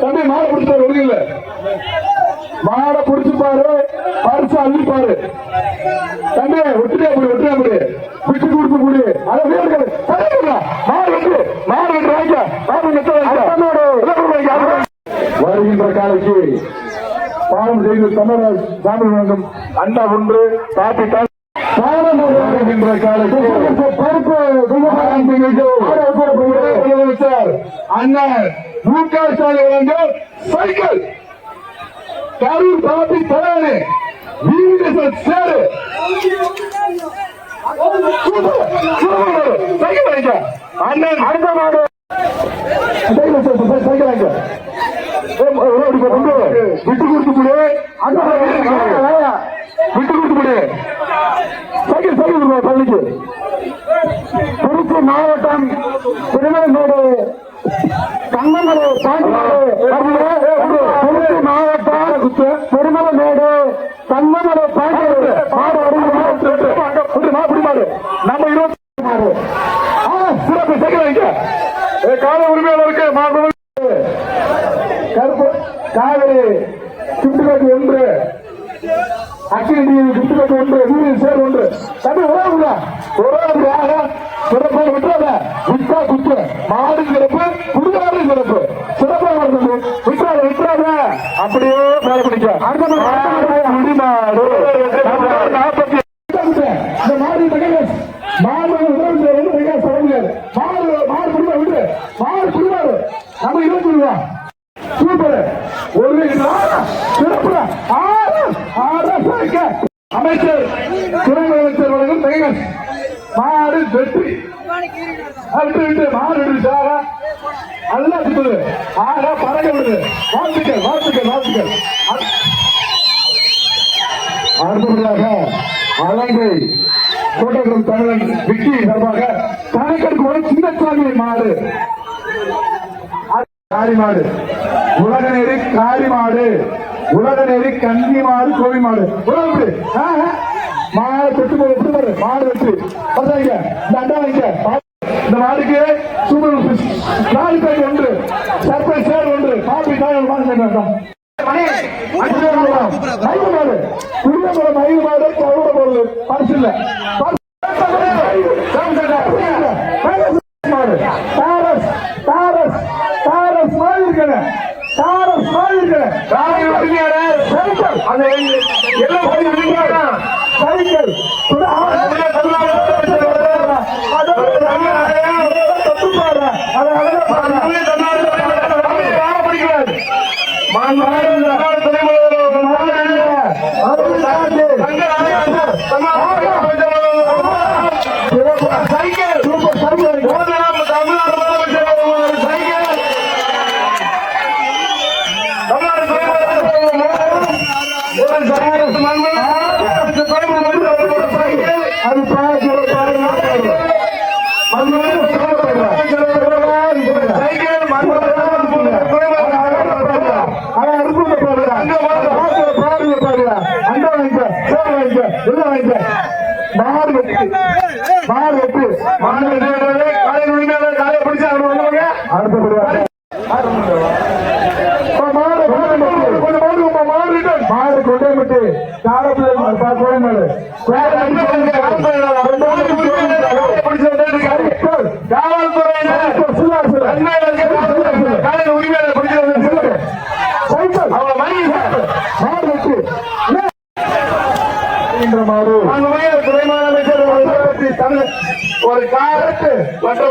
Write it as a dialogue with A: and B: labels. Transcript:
A: தம்பி மாடை பிடிச்சாரு ஒழுங்கில்ல மாடை பிடிச்சு பாரு பரிசு அள்ளிப்பாரு தம்பி விட்டுட்டே முடி விட்டுட்டே முடி விட்டு கொடுத்து முடி அதை வீரர்கள் மாடு வெட்டு மாடு வெட்டு வாங்க மாடு வெட்ட வருகின்ற காலைக்கு பாவம் செய்து தமிழர் சாமி வழங்கும் அண்டா ஒன்று காப்பி தான் வருகின்ற காலைக்கு பொறுப்பு முதலமைச்சர் அண்ணன் மு க ஸ்டாலின் வழங்கும் சைக்கிள். கரூர் பாபி தலைவனே வீரேசன் சேரு. சைக்கிள் வாங்க. அண்ணன் அடுத்த மாடு. சைக்கிள் சைக்கிள் சைக்கிள் விட்டு கொடுத்து முடி விட்டு கொடுத்து முடி சைக்கிள் சைக்கிள் பள்ளிக்கு திருச்சி மாவட்டம் திருநெல்வேலி தங்கமலை திருச்சி மாவட்டம் திருமலமேடு தங்கமலை பாண்டியநாடு நம்ம இருபத்தி சிறப்பு. சைக்கிள் கால உரிமையாளருக்கு கருப்பு காவிரி சுட்டுக்கட்டு ஒன்று. அக்கினி சுட்டுக்கட்டு ஒன்று. வீரில் சேர் ஒன்று. தம்பி உறவுங்க உறவுங்க சிறப்பாக விட்டுறாத. விட்டா குத்து. மாடு சிறப்பு குடுகாடு சிறப்பு சிறப்பாக வருது விட்டுறாத விட்டுறாத அப்படியே மேல பிடிக்க நாற்பத்தி இந்த மாடு தகவல் மாடு உறவு வந்து மிக சொல்ல மாடு மாடு குடும்பம் விட்டு மாடு குடுமாடு. நம்ம இருபத்தி ரூபா. சூப்பர். ஒரு சிறப்பு அமைச்சர் துணை அமைச்சர் வழங்கும் தகவல் மாடு வெற்றி. அடுத்து விட்டு மாடு நல்லா சுத்துது ஆனா பறக்க விடுது வாழ்த்துக்கள் வாழ்த்துக்கள் வாழ்த்துக்கள். அடுத்தபடியாக அலங்கை கோட்டகுளம் தமிழன் விக்கி சார்பாக கணக்கெடுக்கு ஒரு சின்னசாமி மாடு. காரி மாடு உலக நெறி காரி மாடு உலக நெறி கன்னி மாடு கோவி மாடு உலக தொட்டு போய் எப்படி பாரு மாடு வெற்றி பத்தாங்க இந்த அண்டா வைங்க. இந்த மாடுக்கு சூப்பர் நாலு பேர் ஒன்று. சர்பைஸ் சேர் ஒன்று. காப்பி தாய் மாடு வேண்டாம் பரிசு இல்ல. தாரஸ் தாரஸ் தாரஸ் மாதிரி இருக்கிறேன் தாரஸ் மாதிரி இருக்கிறேன் அந்த சைக்கிள். சூப்பர் சைக்கிள் அது மாறு வெட்டு மாறு வெட்டு மாறு வெட்டு காலையில் உரிமையாளர் காலையை பிடிச்சு அவர் வந்தவங்க அடுத்தபடியாக மாடு மாடு கொண்டே விட்டு காலத்தில் கோயமாடு காலையில் உரிமையாளர் பிடிச்சு சைக்கிள் அவன் மணி மாடு வெட்டு மாடு ஒரு காரத்து மற்ற